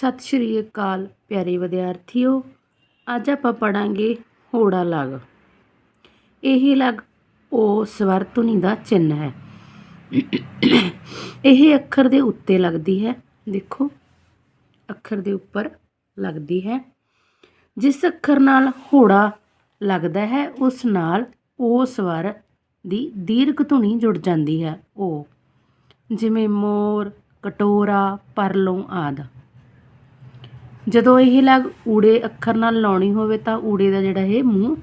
ਸਤਿ ਸ਼੍ਰੀ ਅਕਾਲ ਪਿਆਰੇ ਵਿਦਿਆਰਥੀਓ, ਅੱਜ ਆਪਾਂ ਪੜਾਂਗੇ ਹੋੜਾ ਲਗ। ਇਹ ਲਗ ਉਹ ਸਵਰ ਧੁਨੀ ਦਾ ਚਿੰਨ੍ਹ ਹੈ। ਇਹ ਅੱਖਰ ਦੇ ਉੱਤੇ ਲੱਗਦੀ ਹੈ। ਦੇਖੋ, ਅੱਖਰ ਦੇ ਉੱਪਰ ਲੱਗਦੀ ਹੈ। ਜਿਸ ਅੱਖਰ ਨਾਲ ਹੋੜਾ ਲੱਗਦਾ ਹੈ, ਉਸ ਨਾਲ ਉਹ ਸਵਰ ਦੀ ਦੀਰਘ ਧੁਨੀ ਜੁੜ ਜਾਂਦੀ ਹੈ। ਉਹ ਜਿਵੇਂ ਮੋਰ, ਕਟੋਰਾ, ਪਰਲੋਂ ਆਦਿ। ਜਦੋਂ ਇਹ ਲਗ ਊੜੇ ਅੱਖਰ ਨਾਲ ਲਾਉਣੀ ਹੋਵੇ ਤਾਂ ਊੜੇ ਦਾ ਜਿਹੜਾ ਇਹ ਮੂੰਹ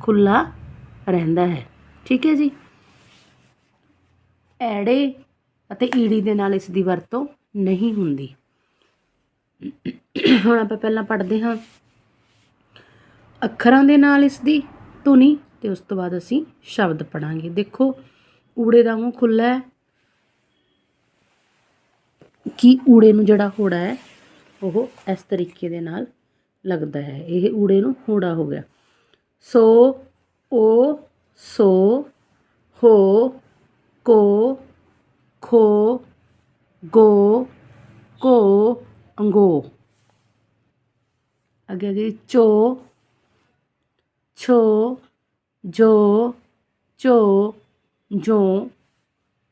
ਖੁੱਲਾ ਰਹਿੰਦਾ ਹੈ। ਠੀਕ ਹੈ ਜੀ? ਐੜੇ ਅਤੇ ਈੜੀ ਦੇ ਨਾਲ ਇਸ ਦੀ ਵਰਤੋਂ ਨਹੀਂ ਹੁੰਦੀ। ਹੁਣ ਆਪਾਂ ਪਹਿਲਾਂ ਪੜ੍ਹਦੇ ਹਾਂ। ਅੱਖਰਾਂ ਦੇ ਨਾਲ ਇਸ ਦੀ ਧੁਨੀ ਤੇ ਉਸ ਤੋਂ ਬਾਅਦ ਅਸੀਂ ਸ਼ਬਦ ਪੜਾਂਗੇ ਦੇਖੋ, ਊੜੇ ਦਾ ਮੂੰਹ ਖੁੱਲਾ ਹੈ। ਕਿ ਊੜੇ ਨੂੰ ਜਿਹੜਾ ਹੋੜਾ ਹੈ ਉਹ ਇਸ ਤਰੀਕੇ ਦੇ ਨਾਲ ਲੱਗਦਾ ਹੈ। ਇਹ ਊੜੇ ਨੂੰ ਹੂੜਾ ਹੋ ਗਿਆ। ਸੋ, ਓ, ਸੋ, ਹੋ, ਕੋ, ਖੋ, ਗੋ, ਕੋ, ਅੰਗੋ। ਅੱਗੇ ਅੱਗੇ, ਚੋ, ਛੋ, ਜੋ, ਚੋ, ਜੋ,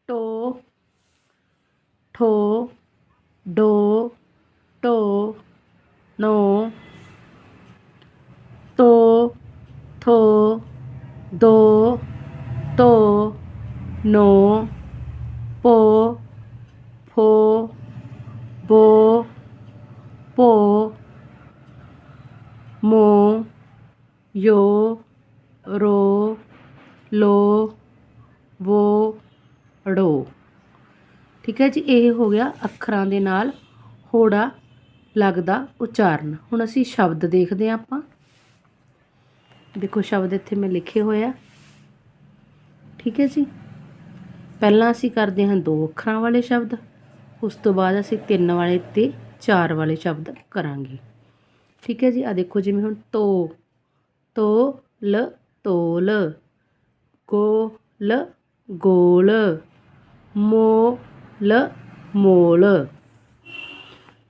ਟੋ, ਠੋ ਡੋ ਟੋ ਨੌ ਤੋ ਥੋ, ਦੋ ਤੋ ਨੋ, ਪੋ, ਫੋ, ਬੋ, ਪੋ, ਮੋ, ਯੋ, ਰੋ, ਲੋ, ਵੋ ੜੋ ਠੀਕ ਹੈ ਜੀ, ਇਹ ਹੋ ਗਿਆ ਅੱਖਰਾਂ ਦੇ ਨਾਲ ਹੋੜਾ ਲੱਗਦਾ ਉਚਾਰਨ। ਹੁਣ ਅਸੀਂ ਸ਼ਬਦ ਦੇਖਦੇ ਹਾਂ ਆਪਾਂ। ਦੇਖੋ ਸ਼ਬਦ ਇੱਥੇ ਮੈਂ ਲਿਖੇ ਹੋਏ ਆ। ਠੀਕ ਹੈ ਜੀ? ਪਹਿਲਾਂ ਅਸੀਂ ਕਰਦੇ ਹਾਂ ਦੋ ਅੱਖਰਾਂ ਵਾਲੇ ਸ਼ਬਦ, ਉਸ ਤੋਂ ਬਾਅਦ ਅਸੀਂ ਤਿੰਨ ਵਾਲੇ ਤੇ ਚਾਰ ਵਾਲੇ ਸ਼ਬਦ ਕਰਾਂਗੇ। ਠੀਕ ਹੈ ਜੀ? ਆ ਦੇਖੋ ਜਿਵੇਂ ਹੁਣ ਤੋ ਤੋ, ਲ, ਤੋਲ ਗੋਲ, ਮੋ ਮੋਲ ਮੋਲ।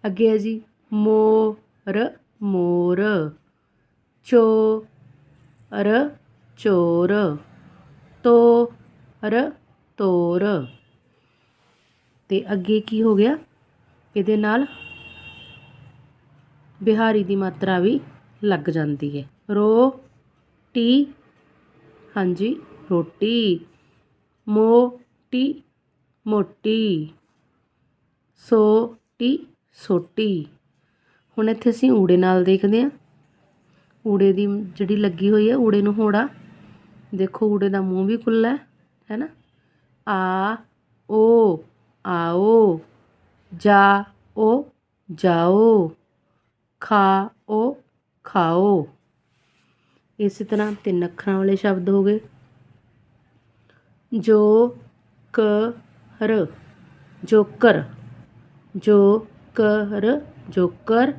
ਅੱਗੇ ਹੈ ਜੀ ਮੋਰ ਮੋਰ। ਚੋਰ ਚੋਰ। ਤੋਰ ਤੋਰ। ਤੇ ਅੱਗੇ ਕੀ ਹੋ ਗਿਆ? ਇਹਦੇ ਨਾਲ ਬਿਹਾਰੀ ਦੀ ਮਾਤਰਾ ਵੀ ਲੱਗ ਜਾਂਦੀ ਹੈ। ਰੋ ਟੀ ਹਾਂਜੀ, ਰੋਟੀ। ਮੋਟੀ ਮੋਟੀ। ਸੋਟੀ ਸੋਟੀ। ਹੁਣ ਇੱਥੇ ਅਸੀਂ ਊੜੇ ਨਾਲ ਦੇਖਦੇ ਹਾਂ। ਊੜੇ ਦੀ ਜਿਹੜੀ ਲੱਗੀ ਹੋਈ ਹੈ, ਊੜੇ ਨੂੰ ਹੋੜਾ। ਦੇਖੋ ਊੜੇ ਦਾ ਮੂੰਹ ਵੀ ਖੁੱਲਾ ਹੈ ਹੈ ਨਾ? ਆ, ਓ, ਆਓ, ਜਾ, ਓ, ਜਾਓ, ਖਾ, ਓ, ਖਾਓ। ਇਸੇ ਤਰ੍ਹਾਂ ਤਿੰਨ ਅੱਖਰਾਂ ਵਾਲੇ ਸ਼ਬਦ ਹੋ ਗਏ। ਜੋ ਕਰ ਜੋਕਰ। ਜੋ ਕਰ ਜੋਕਰ।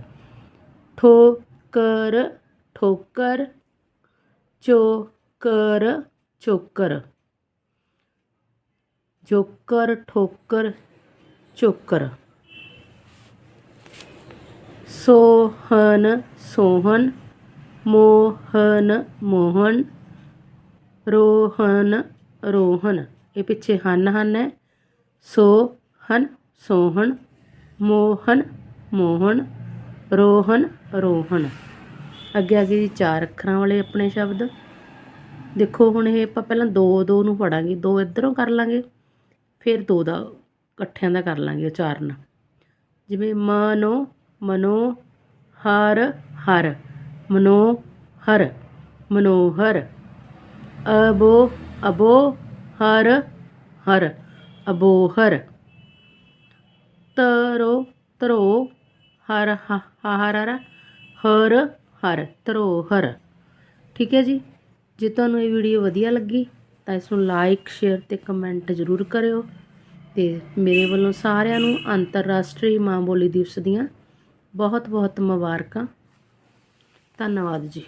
ਠੋਕਰ ਠੋਕਰ, ਚੋਕਰ ਚੋਕਰ। ਜੋਕਰ ਠੋਕਰ, ਚੋਕਰ। ਸੋਹਨ ਸੋਹਨ ਮੋਹਨ ਮੋਹਨ, ਰੋਹਨ ਰੋਹਨ। ਇਹ ਪਿੱਛੇ ਹਨ ਹਨ ਹੈ। ਸੋਹਨ ਸੋਹਣ, ਮੋਹਨ ਮੋਹਨ ਰੋਹਨ ਰੋਹਨ ਅੱਗੇ ਆ ਗਏ ਜੀ ਚਾਰ ਅੱਖਰਾਂ ਵਾਲੇ ਆਪਣੇ ਸ਼ਬਦ। ਦੇਖੋ ਹੁਣ ਇਹ ਆਪਾਂ ਪਹਿਲਾਂ ਦੋ ਦੋ ਨੂੰ ਪੜਾਂਗੇ, ਦੋ ਇਧਰੋਂ ਕਰ ਲਾਂਗੇ, ਫਿਰ ਦੋ ਦਾ ਇਕੱਠਿਆਂ ਦਾ ਕਰ ਲਾਂਗੇ ਉਚਾਰਨ। ਜਿਵੇਂ ਮਨੋ ਮਨੋ, ਹਰ ਹਰ। ਮਨੋ, ਹਰ। ਮਨੋਹਰ। ਅਬੋ ਅਬੋ, ਹਰ ਹਰ। ਅਬੋਹਰ। ਤਰੋ ਤਰੋ। ਹਰ ਹ ਹਰ ਹਰ ਹਰ ਹਰ ਤਰੋ ਹਰ। ਠੀਕ ਹੈ ਜੀ? ਜੇ ਤੁਹਾਨੂੰ ਇਹ ਵੀਡੀਓ ਵਧੀਆ ਲੱਗੀ, ਤਾਂ ਇਸ ਨੂੰ ਲਾਈਕ ਸ਼ੇਅਰ ਤੇ ਕਮੈਂਟ ਜ਼ਰੂਰ ਕਰਿਓ ਤੇ ਮੇਰੇ ਵੱਲੋਂ ਸਾਰਿਆਂ ਨੂੰ ਅੰਤਰਰਾਸ਼ਟਰੀ ਮਾਂ ਬੋਲੀ ਦਿਵਸ ਦੀਆਂ ਬਹੁਤ ਬਹੁਤ ਮੁਬਾਰਕਾਂ। ਧੰਨਵਾਦ ਜੀ।